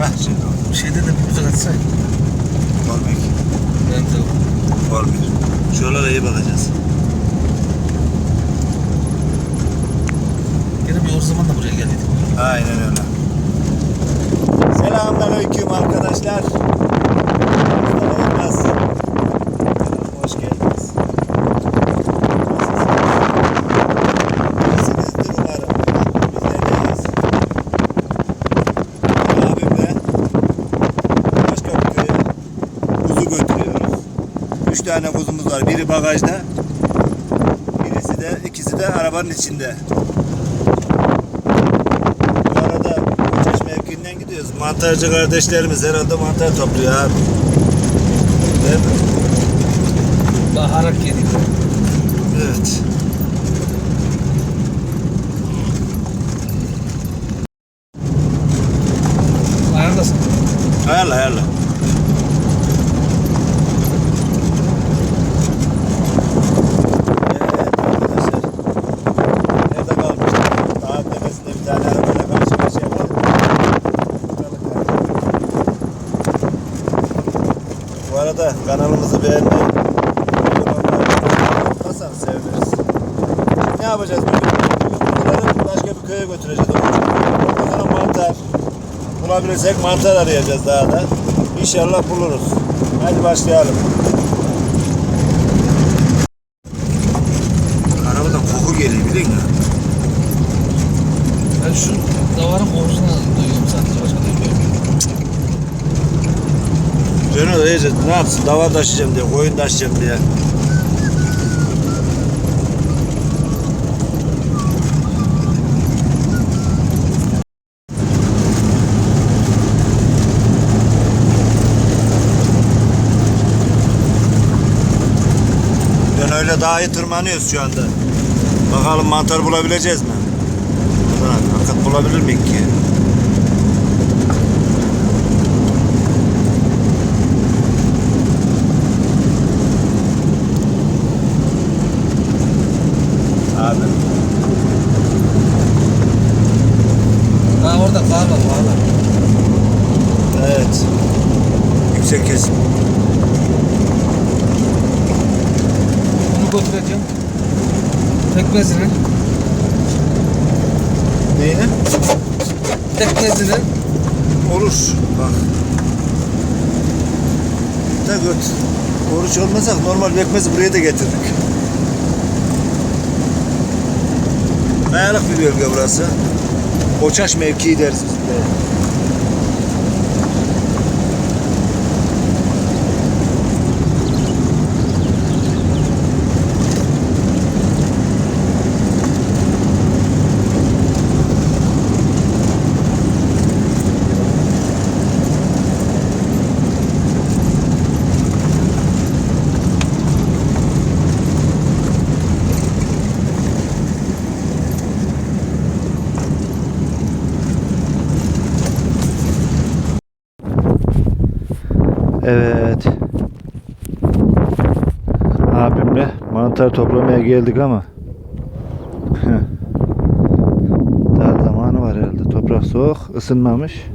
Heh şimdi oldu. Şeyde de bir müzik açsay. Olmuyor ki. Ben de Olmuyor. Şuralara iyi bakacağız. Gene bir o zaman da buraya geldik. Aynen öyle. Selamünaleyküm arkadaşlar. Tane kuzumuz var. Biri bagajda. Birisi de ikisi de arabanın içinde. Bu arada Koçaş mevkiinden gidiyoruz. Mantarcı kardeşlerimiz herhalde mantar topluyor abi. Değil mi? Baharak yedik. Evet. Ayarlasın. Ayarla ayarla. Arada kanalımızı beğenmeyi, unutmazsanız seviniriz. Ne yapacağız? Bunları başka bir köye götüreceğiz. Sonra mantar, bulabilirsek mantar arayacağız daha da. İnşallah buluruz. Hadi başlayalım. Arabadan koku geliyor biliyor musun? Diyeceğiz ne yapsın davar taşıyacağım diye, koyun taşıyacağım diye. Ben öyle dağa tırmanıyoruz şu anda. Bakalım mantar bulabileceğiz mi? Hakikat bulabilir miyik ki? Abi. Ha orada kar var kar var. Evet. Yüksek kesim. Bunu götüreceğim. Pekmezini. Neyine? Pekmezini. Olur. Bak. Da göt. Oruç olmasak normal pekmezi buraya da getirdik. Kayalık bir bölge burası. Koçaş mevkii deriz biz buraya. Evet. Abimle mantar toplamaya geldik ama daha zamanı var herhalde. Toprak soğuk, ısınmamış.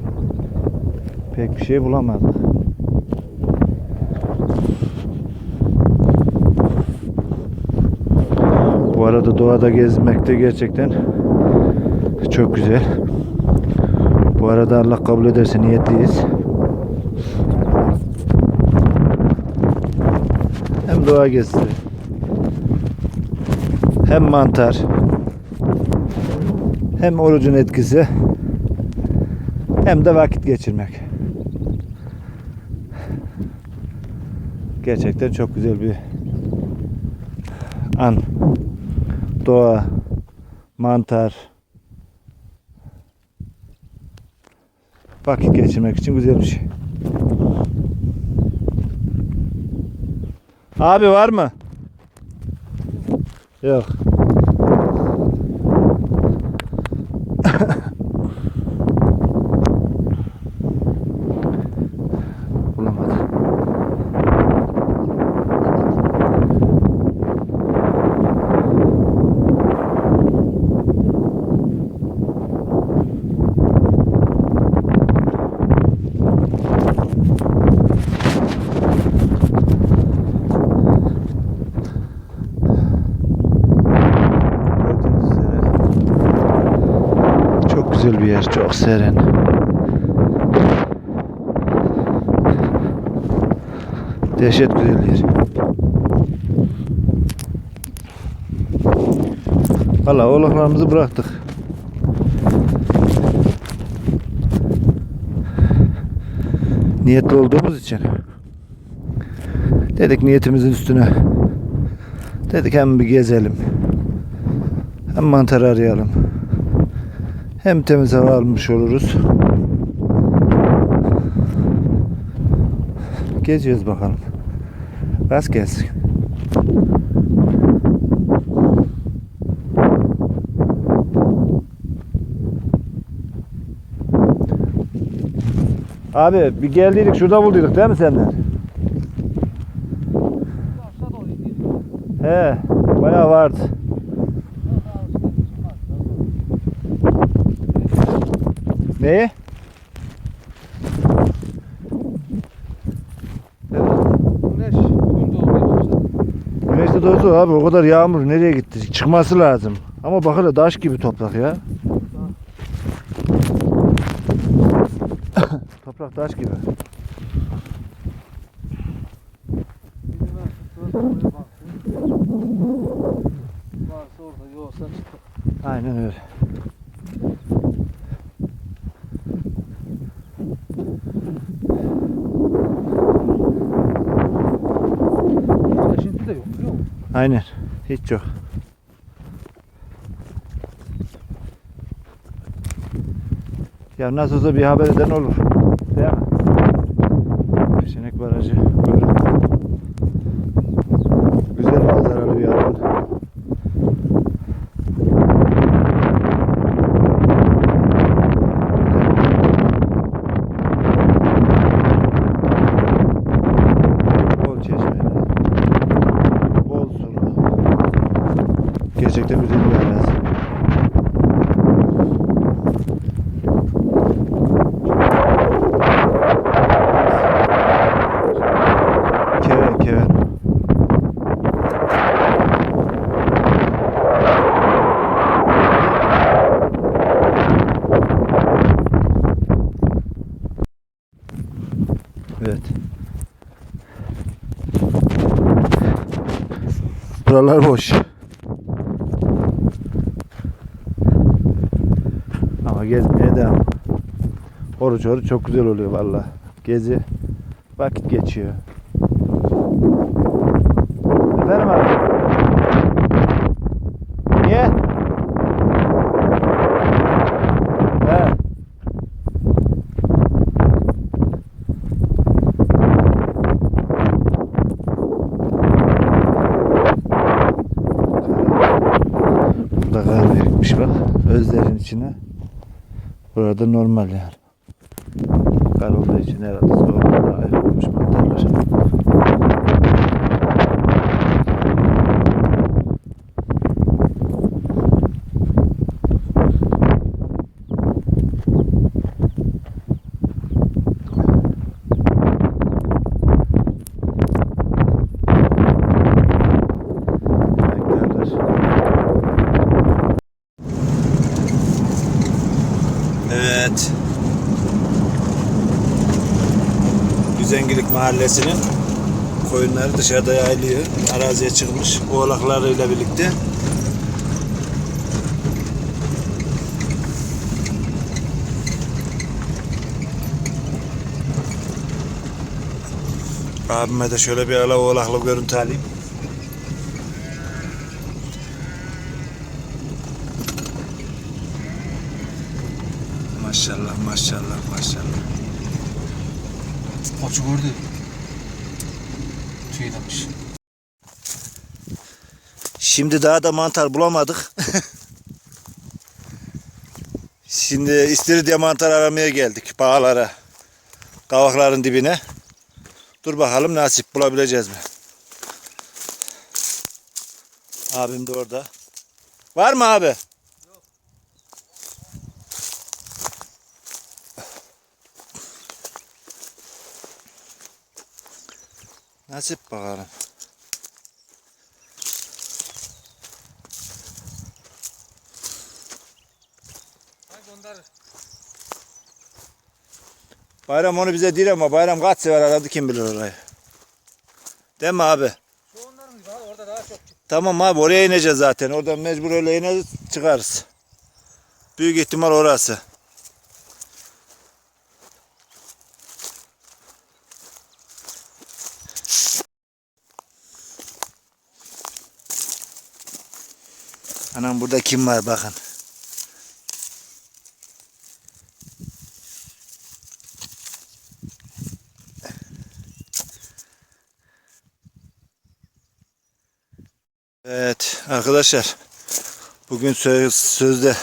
Pek bir şey bulamadık. Bu arada doğada gezmekte gerçekten çok güzel. Bu arada Allah kabul ederse niyetliyiz. Doğa gezisi. Hem mantar. Hem orucun etkisi. Hem de vakit geçirmek. Gerçekten çok güzel bir an. Doğa, mantar. Vakit geçirmek için güzel bir şey. Abi var mı? Yok. Çok serin. Dehşet güzel yer. Valla oğlaklarımızı bıraktık. Niyetli olduğumuz için. Dedik niyetimizin üstüne. Dedik hem bir gezelim. Hem mantar arayalım. Hem temiz hava almış oluruz. Geziyoruz bakalım. Rast gelsin. Abi bir geldiydik şurada bulduk değil mi senden? He, bayağı vardı. Neyi? Güneş bugün doğmaya başladı. Güneşte doğdu abi o kadar yağmur nereye gitti? Çıkması lazım. Ama bak hele taş gibi toprak ya. toprak taş gibi. Bizim artık buraya baksın. Varsa orada yoksa çıkar. Aynen öyle. Taşıntı da yok biliyor musun? Aynen. Hiç yok. Ya nasıl olsa bir haber eden olur. Değil mi? Peşenek Barajı. Gerçekten güzel bir arazi. Keven, keven. Evet. Buralar boş. Ama gezmeye devam. Oruç oruç çok güzel oluyor valla. Gezi vakit geçiyor. Efendim abi? Niye? He. Burada kar birikmiş bak. Özlerin içine. Burada normal yani. Kar olduğu için herhalde soğukta olmuş mantarlar. Evet. Güzengilik Mahallesi'nin koyunları dışarıda yayılıyor. Araziye çıkmış oğlaklarıyla birlikte. Abime de şöyle bir ala oğlaklı görüntü alayım. Maşallah maşallah maşallah. Koçu gördü. Tüy demiş. Şimdi daha da mantar bulamadık. Şimdi İstiridye mantar aramaya geldik bağlara. Kavakların dibine. Dur bakalım nasip bulabileceğiz mi? Abim de orada. Var mı abi? Nasip bakalım. Bayram onu bize değil ama bayram kaç sefer aradı kim bilir orayı. Değil mi abi? Orada daha çok. Tamam abi oraya ineceğiz zaten. Oradan mecbur öyle ineriz çıkarız. Büyük ihtimal orası. Anam burada kim var bakın. Evet arkadaşlar bugün söz, sözde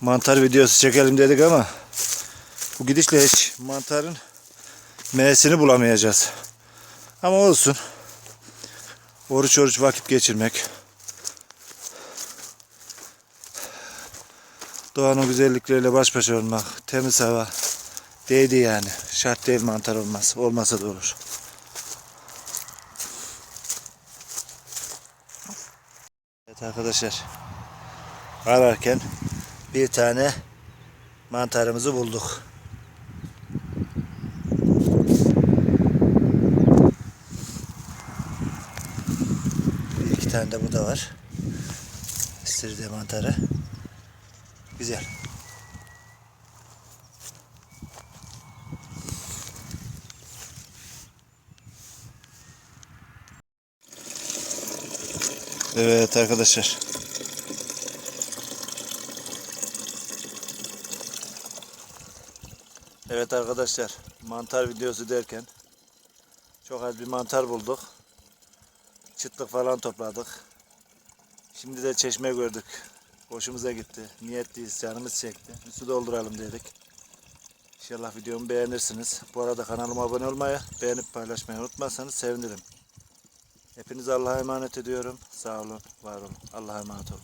mantar videosu çekelim dedik ama bu gidişle hiç mantarın M'sini bulamayacağız. Ama olsun. Oruç oruç vakit geçirmek. Doğanın güzellikleriyle baş başa olmak. Temiz hava. Değdi yani. Şart değil mantar olmaz. Olmasa da olur. Evet arkadaşlar. Ararken bir tane mantarımızı bulduk. Bir iki tane de bu da var. İstirde mantarı. Güzel. Evet arkadaşlar. Evet arkadaşlar. Mantar videosu derken çok az bir mantar bulduk. Çıtlık falan topladık. Şimdi de çeşme gördük. Hoşumuza gitti. Niyetliyiz. Canımız çekti. Su dolduralım dedik. İnşallah videomu beğenirsiniz. Bu arada kanalıma abone olmayı, beğenip paylaşmayı unutmazsanız sevinirim. Hepinizi Allah'a emanet ediyorum. Sağ olun, var olun. Allah'a emanet olun.